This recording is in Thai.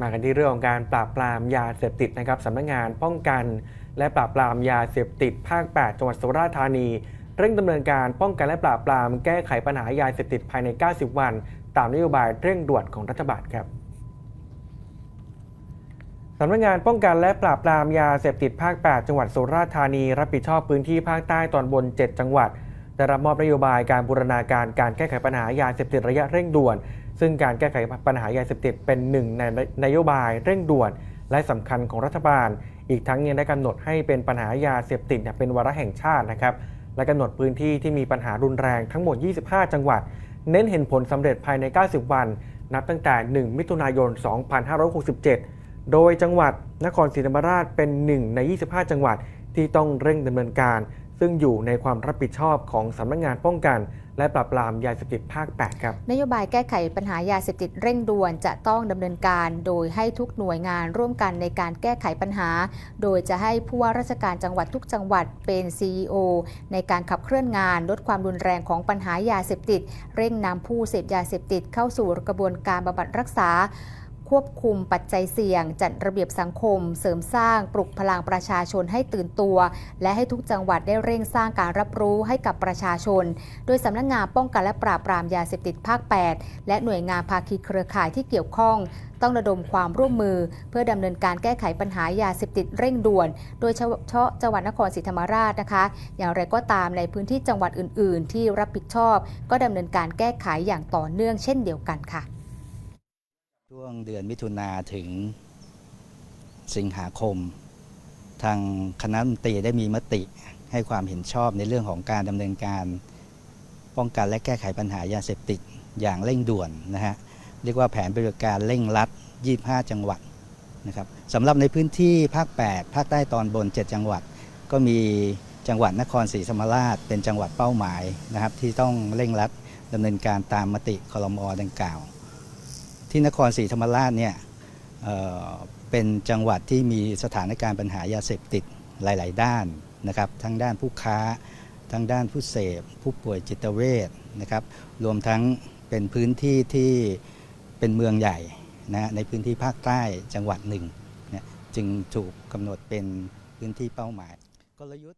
มากันที่เรื่องของการปราบปรามยาเสพติดนะครับสำนักงานป้องกัน และปราบปรามยาเสพติดภาค 8 จังหวัดสุราษฎร์ธานี เร่งดำเนินการป้องกันและปราบปรามแก้ไขปัญหายาเสพติดภายใน 90 วัน ตามนโยบายเร่งด่วนของรัฐบาลครับสำนักงานป้องกันและปราบปรามยาเสพติดภาค 8 จังหวัดสุราษฎร์ธานี รับผิดชอบพื้นที่ภาคใต้ตอนบน 7 จังหวัด ได้รับมอบนโยบายการบูรณาการการแก้ไขปัญหายาเสพติดระยะเร่งด่วน ซึ่งการแก้ไขปัญหายาเสพติดเป็นหนึ่งในนโยบายเร่งด่วน และสำคัญของรัฐบาล อีกทั้งยังได้กำหนดให้เป็นปัญหายาเสพติดเป็นวาระแห่งชาตินะครับและกำหนดพื้นที่ที่มีปัญหารุนแรงทั้งหมด 25 จังหวัด เน้นเห็นผลสำเร็จภายใน 90 วัน นับตั้งแต่ 1 มิถุนายน 2567 โดยจังหวัดนครศรีธรรมราชเป็นหนึ่งใน 25 จังหวัดที่ต้องเร่งดำเนินการ ซึ่งอยู่ในความรับผิดชอบของสำนักงานป้องกัน และปราบปรามยาเสพติดภาค 8 ครับ นโยบายแก้ไขปัญหายาเสพติดเร่งด่วนจะต้องดำเนินการโดยให้ทุกหน่วยงานร่วมกันในการแก้ไขปัญหา โดยจะให้ผู้ว่าราชการจังหวัดทุกจังหวัดเป็น CEO ในการขับเคลื่อนงานลดความรุนแรงของปัญหายาเสพติด เร่งนำผู้เสพยาเสพติดเข้าสู่กระบวนการบำบัดรักษา ควบคุมปัจจัยเสี่ยง จัดระเบียบสังคม เสริมสร้างปลุกพลังประชาชนให้ตื่นตัว และให้ทุกจังหวัดได้เร่งสร้างการรับรู้ให้กับประชาชน โดยสำนักงานป้องกันและปราบปรามยาเสพติดภาค 8 และหน่วยงานภาคีเครือข่ายที่เกี่ยวข้องต้องระดมความร่วมมือ เพื่อดำเนินการแก้ไขปัญหายาเสพติดเร่งด่วน โดยเฉพาะจังหวัดนครศรีธรรมราชนะคะ อย่างไรก็ตามในพื้นที่จังหวัดอื่น ๆ ที่รับผิดชอบ ก็ดำเนินการแก้ไขอย่างต่อเนื่องเช่นเดียวกันค่ะ ช่วงเดือนมิถุนาถึงสิงหาคม ทางคณะมนตรีได้มีมติให้ความเห็นชอบในเรื่องของการดำเนินการ ป้องกันและแก้ไขปัญหายาเสพติดอย่างเร่งด่วนนะฮะเรียกว่าแผนปฏิบัติการเร่งรัด 25 จังหวัดนะครับสำหรับในพื้นที่ภาค 8 ภาคใต้ตอนบน 7 จังหวัด ก็มีจังหวัดนครศรีธรรมราช เป็นจังหวัดเป้าหมายนะครับที่ต้องเร่งรัดดำเนินการตามมติคลมอดังกล่าว ที่นครศรีธรรมราชเนี่ยเเป็นจังหวัดที่มีสถานการณ์ปัญหายาเสพติดหลาย ๆ ด้านนะครับทั้งด้านผู้ค้าทั้งด้านผู้เสพ ผู้ป่วยจิตเวชนะครับรวมทั้งเป็นพื้นที่ที่เป็นเมืองใหญ่นะในพื้นที่ภาคใต้จังหวัดหนึ่งเนี่ยจึงถูกกำหนดเป็นพื้นที่เป้าหมายกลยุทธ์